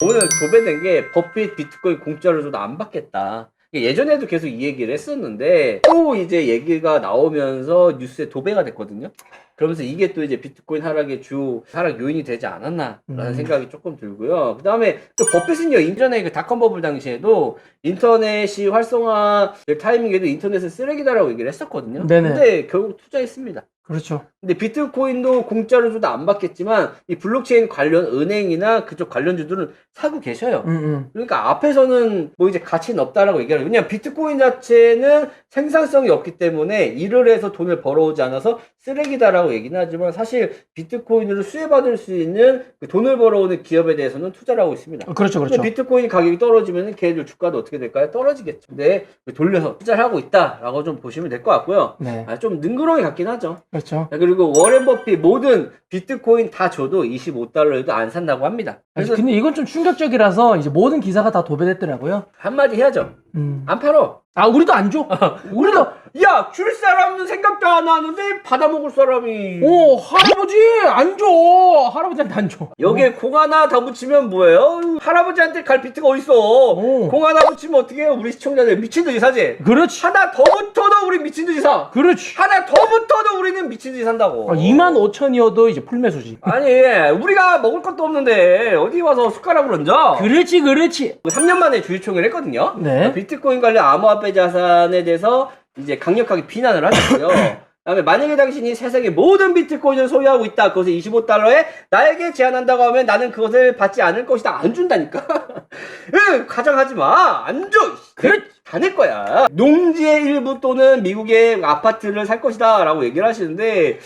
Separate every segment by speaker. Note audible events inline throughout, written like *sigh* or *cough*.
Speaker 1: 오늘 도배된 게 버핏 비트코인 공짜로 줘도 안 받겠다. 예전에도 계속 이 얘기를 했었는데 또 이제 얘기가 나오면서 뉴스에 도배가 됐거든요. 그러면서 이게 또 이제 비트코인 하락의 주 하락 요인이 되지 않았나라는
Speaker 2: 음.
Speaker 1: 생각이 조금 들고요. 그 다음에 또 버핏은요, 이전에 그 닷컴 버블 당시에도 인터넷이 활성화 될 타이밍에도 인터넷은 쓰레기다라고 얘기를 했었거든요.
Speaker 2: 네네.
Speaker 1: 근데 결국 투자했습니다.
Speaker 2: 그렇죠.
Speaker 1: 근데 비트코인도 공짜로 줘도 안 받겠지만 이 블록체인 관련 은행이나 그쪽 관련주들은 사고 계셔요.
Speaker 2: 음, 음.
Speaker 1: 그러니까 앞에서는 뭐 이제 가치는 없다라고 얘기하는. 왜냐면 비트코인 자체는 생산성이 없기 때문에 일을 해서 돈을 벌어오지 않아서 쓰레기다라고 얘기는 하지만 사실 비트코인으로 수혜받을 수 있는 그 돈을 벌어오는 기업에 대해서는 투자를 하고 있습니다.
Speaker 2: 어, 그렇죠, 그렇죠.
Speaker 1: 비트코인 가격이 떨어지면 걔들 주가도 어떻게 될까요? 떨어지겠죠. 근데 돌려서 투자를 하고 있다라고 좀 보시면 될 것 같고요.
Speaker 2: 네,
Speaker 1: 아, 좀 능그렁이 같긴 하죠.
Speaker 2: 그렇죠.
Speaker 1: 자, 그리고 워렌 버핏 모든 비트코인 다 줘도 25달러에도 안 산다고 합니다.
Speaker 2: 아니,
Speaker 1: 그래서
Speaker 2: 근데 이건 좀 충격적이라서 이제 모든 기사가 다 도배됐더라고요.
Speaker 1: 한마디 해야죠.
Speaker 2: 음.
Speaker 1: 안 팔어.
Speaker 2: 아, 우리도 안 줘. 우리도
Speaker 1: 야, 줄 사람은 생각도 안 하는데 받아 먹을 사람이.
Speaker 2: 오, 할아버지 안 줘. 할아버지한테 안 줘.
Speaker 1: 여기에 공 하나 더 붙이면 뭐예요? 할아버지한테 갈 비트가 어딨어?
Speaker 2: 오.
Speaker 1: 공 하나 붙이면 어떻게 해요? 우리 시청자들 미친 듯이 사지?
Speaker 2: 그렇지.
Speaker 1: 하나 더 붙어도 우리 미친 듯이 사.
Speaker 2: 그렇지.
Speaker 1: 하나 더 붙어도 우리는 미친 듯이 산다고.
Speaker 2: 아, 2만 5천이어도 이제 풀매수지.
Speaker 1: 아니, 우리가 먹을 것도 없는데 어디 와서 숟가락을 얹어?
Speaker 2: 그렇지, 그렇지.
Speaker 1: 3년 만에 주주총회를 했거든요.
Speaker 2: 네.
Speaker 1: 비트코인 관련 암호화폐 자산에 대해서 이제 강력하게 비난을 하셨고요. *laughs* 그다음에 만약에 당신이 세상의 모든 비트코인을 소유하고 있다. 그것을 25달러에 나에게 제한한다고 하면 나는 그것을 받지 않을 것이다. 안 준다니까. *laughs* 응, 가정하지 마. 안 줘.
Speaker 2: 그래.
Speaker 1: 다내 거야. 농지의 일부 또는 미국의 아파트를 살 것이다 라고 얘기를 하시는데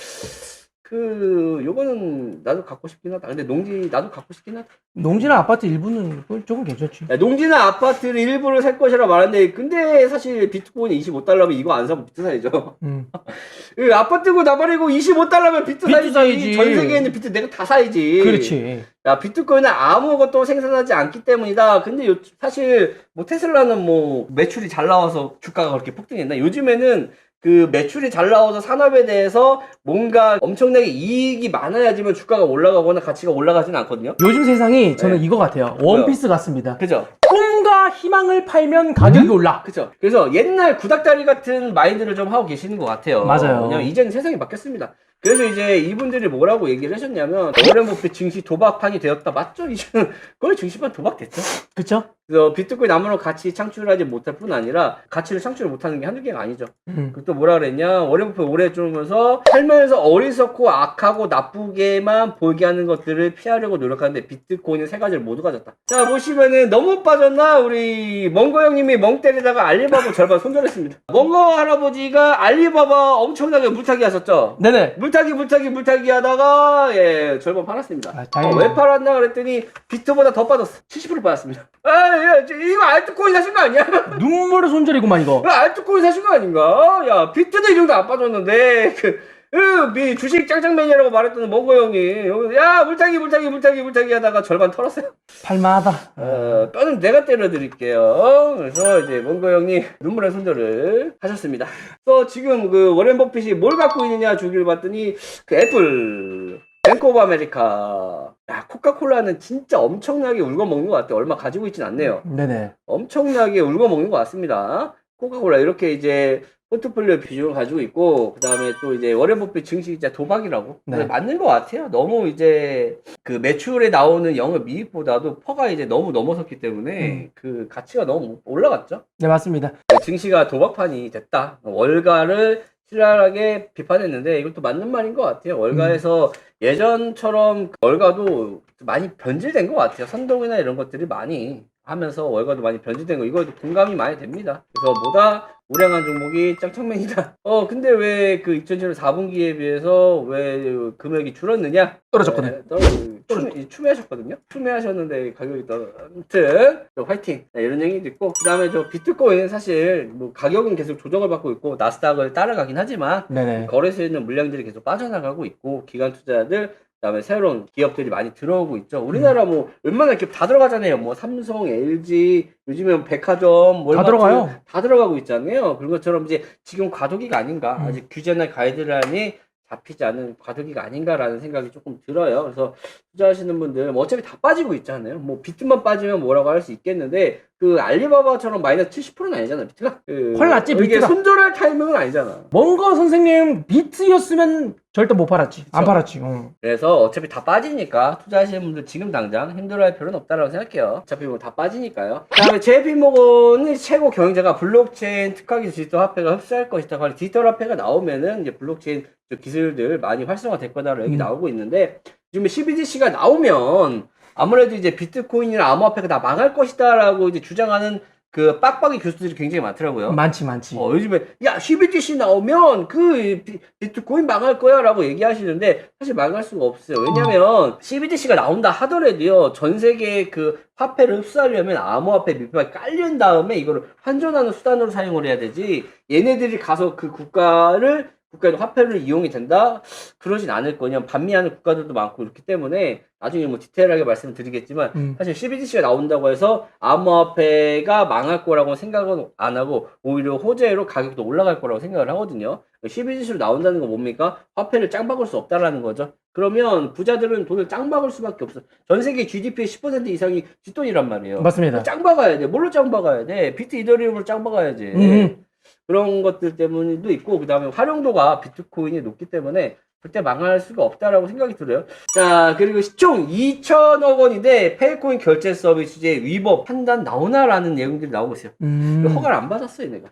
Speaker 1: 그 요거는 나도 갖고 싶긴 하다. 근데 농지 나도 갖고 싶긴 하다.
Speaker 2: 농지나 아파트 일부는 조금 괜찮지.
Speaker 1: 야, 농지나 아파트를 일부를 살 것이라 말하는데 근데 사실 비트코인이 25달러면 이거 안 사고 비트 사야죠.
Speaker 2: 음. *laughs*
Speaker 1: 그 아파트고 나발이고 25달러면 비트,
Speaker 2: 비트
Speaker 1: 사야지.
Speaker 2: 사야지.
Speaker 1: 전 세계에 있는 비트 내가 다 사야지.
Speaker 2: 그렇지.
Speaker 1: 야 비트코인은 아무것도 생산하지 않기 때문이다. 근데 요, 사실 뭐 테슬라는 뭐 매출이 잘 나와서 주가가 그렇게 폭등했나? 요즘에는 그 매출이 잘 나와서 산업에 대해서 뭔가 엄청나게 이익이 많아야지만 주가가 올라가거나 가치가 올라가지는 않거든요.
Speaker 2: 요즘 세상이 저는
Speaker 1: 네.
Speaker 2: 이거 같아요. 원피스 같습니다.
Speaker 1: 그죠?
Speaker 2: 꿈과 희망을 팔면 가격이 올라.
Speaker 1: 그죠. 그래서 옛날 구닥다리 같은 마인드를 좀 하고 계시는 것 같아요.
Speaker 2: 맞아요.
Speaker 1: 왜냐면 이제는 세상이 바뀌었습니다. 그래서 이제 이분들이 뭐라고 얘기를 하셨냐면 워렌 버핏 증시 도박판이 되었다. 맞죠? 이제는 거의 *laughs* 증시판 도박됐죠.
Speaker 2: 그쵸?
Speaker 1: 그래서 비트코인 아무런 가치 창출하지 못할 뿐 아니라 가치를 창출을 못하는 게 한두 개가 아니죠.
Speaker 2: 음.
Speaker 1: 그또 뭐라 그랬냐? 워렌 버핏 오래 주면서 살면서 어리석고 악하고 나쁘게만 보이게 하는 것들을 피하려고 노력하는데 비트코인은 세 가지를 모두 가졌다. 자 보시면은 너무 빠졌나? 우리 멍거 형님이 멍 때리다가 알리바바 절반 손절했습니다. 멍거 할아버지가 알리바바 엄청나게 물타기 하셨죠?
Speaker 2: 네네.
Speaker 1: 물 타기 물타기 물타기 하다가 예 절반 팔았습니다.
Speaker 2: 아,
Speaker 1: 어,
Speaker 2: 다행이네.
Speaker 1: 왜 팔았나 그랬더니 비트보다 더 빠졌어. 70% 빠졌습니다. 아, 야, 저 이거 알트코인 사신 거 아니야? *laughs*
Speaker 2: 눈물의 손절이구만 이거.
Speaker 1: 이거 알트코인 사신 거 아닌가? 야, 비트도 이 정도 안 빠졌는데 그, 그 미- 주식 짱짱맨이라고 말했던 멍거 형이 여기서 야 물타기 물타기 물타기 물타기 하다가 절반 털었어요.
Speaker 2: 팔마하다.
Speaker 1: 어, 뼈는 내가 때려드릴게요. 그래서 이제 몽고 형이 눈물의 손절을 하셨습니다. 또 지금 그 워렌 버핏이 뭘 갖고 있느냐 주기를 봤더니 그 애플, 뱅크 오브 아메리카. 야, 코카콜라는 진짜 엄청나게 울고 먹는 것 같아요. 얼마 가지고 있진 않네요.
Speaker 2: 네네.
Speaker 1: 엄청나게 울고 먹는 것 같습니다. 코카콜라 이렇게 이제 포트폴리오 비중을 가지고 있고 그다음에 또 이제 워렌 버핏 증시 진짜 도박이라고
Speaker 2: 네.
Speaker 1: 맞는 것 같아요. 너무 이제 그 매출에 나오는 영업 이익보다도 퍼가 이제 너무 넘어섰기 때문에
Speaker 2: 음.
Speaker 1: 그 가치가 너무 올라갔죠.
Speaker 2: 네 맞습니다.
Speaker 1: 증시가 도박판이 됐다. 월가를 신랄하게 비판했는데 이것도 맞는 말인 것 같아요. 월가에서 예전처럼 월가도 많이 변질된 것 같아요. 선동이나 이런 것들이 많이 하면서 월가도 많이 변질된 거 이거도 공감이 많이 됩니다. 그래서 뭐다 우량한 종목이 짱짱맨이다. *laughs* 어 근데 왜 그 2017년 4분기에 비해서 왜 금액이 줄었느냐?
Speaker 2: 떨어졌거든.
Speaker 1: 네, 떨어 추매, 추매하셨거든요. 추매하셨는데 가격이 떨어. 아무튼 저 화이팅 네, 이런 얘기도 있고 그다음에 저 비트코인은 사실 뭐 가격은 계속 조정을 받고 있고 나스닥을 따라가긴 하지만
Speaker 2: 네네.
Speaker 1: 거래소에 있는 물량들이 계속 빠져나가고 있고 기관 투자들 그다음에 새로운 기업들이 많이 들어오고 있죠. 우리나라 뭐 웬만한 기업 다 들어가잖아요. 뭐 삼성, LG, 요즘에 백화점, 월마트
Speaker 2: 들어가요.
Speaker 1: 다 들어가고 있잖아요. 그런 것처럼 이제 지금 과도기가 아닌가.
Speaker 2: 음.
Speaker 1: 아직 규제나 가이드라인이 잡히지 않은 과도기가 아닌가라는 생각이 조금 들어요. 그래서 투자하시는 분들 뭐 어차피 다 빠지고 있잖아요. 뭐 비트만 빠지면 뭐라고 할 수 있겠는데 그 알리바바처럼 마이너스 70%는 아니잖아 비트가.
Speaker 2: 그훨 낫지,
Speaker 1: 이게
Speaker 2: 비트가.
Speaker 1: 손절할 타이밍은 아니잖아.
Speaker 2: 뭔가 선생님 비트였으면 절대 못 팔았지. 안
Speaker 1: 그쵸.
Speaker 2: 팔았지. 어.
Speaker 1: 그래서 어차피 다 빠지니까 투자하시는 분들 지금 당장 힘들어할 필요는 없다라고 생각해요. 어차피 뭐 다 빠지니까요. 그다음에 JP모건이 최고 경영자가 블록체인 특화기 디지털 화폐가 흡수할 것이다. 디지털 화폐가 나오면은 이제 블록체인 저 기술들 많이 활성화될 거다라고 얘기
Speaker 2: 음.
Speaker 1: 나오고 있는데 지금 CBDC가 나오면 아무래도 이제 비트코인이나 암호화폐가 다 망할 것이다라고 이제 주장하는 그 빡빡이 교수들이 굉장히 많더라고요.
Speaker 2: 많지 많지.
Speaker 1: 어, 요즘에 야 CBDC 나오면 그 비- 비트코인 망할 거야라고 얘기하시는데 사실 망할 수가 없어요. 왜냐면 CBDC가 나온다 하더라도요 전 세계 그 화폐를 흡수하려면 암호화폐 밑밥에 깔린 다음에 이거를 환전하는 수단으로 사용을 해야 되지 얘네들이 가서 그 국가를 국가의 화폐를 이용이 된다? 그러진 않을 거냐. 반미하는 국가들도 많고 그렇기 때문에 나중에 뭐 디테일하게 말씀을 드리겠지만
Speaker 2: 음.
Speaker 1: 사실 CBDC가 나온다고 해서 암호화폐가 망할 거라고 생각은 안 하고 오히려 호재로 가격도 올라갈 거라고 생각을 하거든요. CBDC로 나온다는 건 뭡니까? 화폐를 짱 박을 수 없다라는 거죠. 그러면 부자들은 돈을 짱 박을 수밖에 없어. 전 세계 GDP의 10% 이상이 뒷돈이란 말이에요.
Speaker 2: 맞습니다.
Speaker 1: 짱 박아야 돼. 뭘로 짱 박아야 돼? 비트 이더리움으로 짱 박아야지.
Speaker 2: 음.
Speaker 1: 그런 것들 때문도 있고 그 다음에 활용도가 비트코인이 높기 때문에 절대 망할 수가 없다라고 생각이 들어요. 자 그리고 총 2천억 원인데 페이코인 결제 서비스의 위법 판단 나오나라는 내용들이 나오고 있어요.
Speaker 2: 음.
Speaker 1: 허가를 안 받았어요, 내가.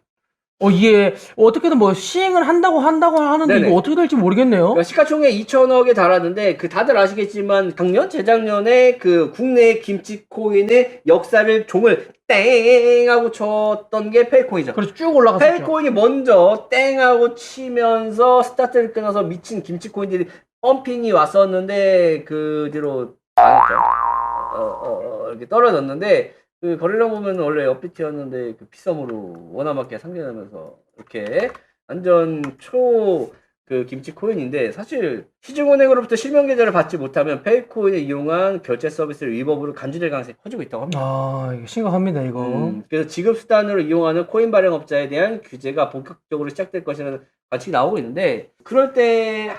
Speaker 2: 어 이게 어떻게든 뭐 시행을 한다고 한다고 하는데
Speaker 1: 네네.
Speaker 2: 이거 어떻게 될지 모르겠네요.
Speaker 1: 그러니까 시가총액 2천억에 달하는데 그 다들 아시겠지만 작년 재작년에 그 국내 김치 코인의 역사를 종을 땡 하고 쳤던 게 페이코인이죠.
Speaker 2: 그래서 쭉 올라갔었죠.
Speaker 1: 페이코인이 먼저 땡 하고 치면서 스타트를 끊어서 미친 김치 코인들이 펌핑이 왔었는데 그 뒤로 망했죠. 어, 어, 어, 이렇게 떨어졌는데 그 거래량 보면 원래 업비트였는데 그 피썸으로 원화맞게 상대하면서 이렇게 완전 초 그 김치 코인인데 사실 시중은행으로부터 실명 계좌를 받지 못하면 페이코인을 이용한 결제 서비스를 위법으로 간주될 가능성이 커지고 있다고 합니다.
Speaker 2: 아 이거 심각합니다 이거.
Speaker 1: 음, 그래서 지급 수단으로 이용하는 코인 발행업자에 대한 규제가 본격적으로 시작될 것이라는 관측이 나오고 있는데 그럴 때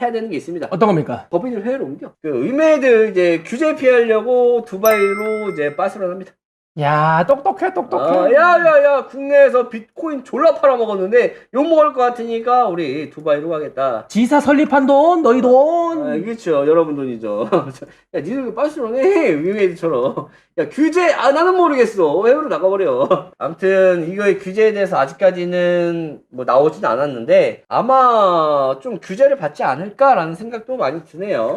Speaker 1: 해야 되는 게 있습니다.
Speaker 2: 어떤 겁니까?
Speaker 1: 법인을 해외로 옮겨. 그 의매들 이제 규제 피하려고 두바이로 이제 빠스를 합니다.
Speaker 2: 야 똑똑해 똑똑해.
Speaker 1: 아, 야야야 국내에서 비트코인 졸라 팔아먹었는데 욕 먹을 것 같으니까 우리 두바이로 가겠다.
Speaker 2: 지사 설립한 돈 너희 돈.
Speaker 1: 아, 그렇죠. 여러분 돈이죠. *laughs* 야, 니들 빠스로 해. 위메이드처럼. 야, 규제, 아, 나는 모르겠어. 해외로 나가버려. *laughs* 아무튼, 이거의 규제에 대해서 아직까지는 뭐 나오진 않았는데, 아마 좀 규제를 받지 않을까라는 생각도 많이 드네요.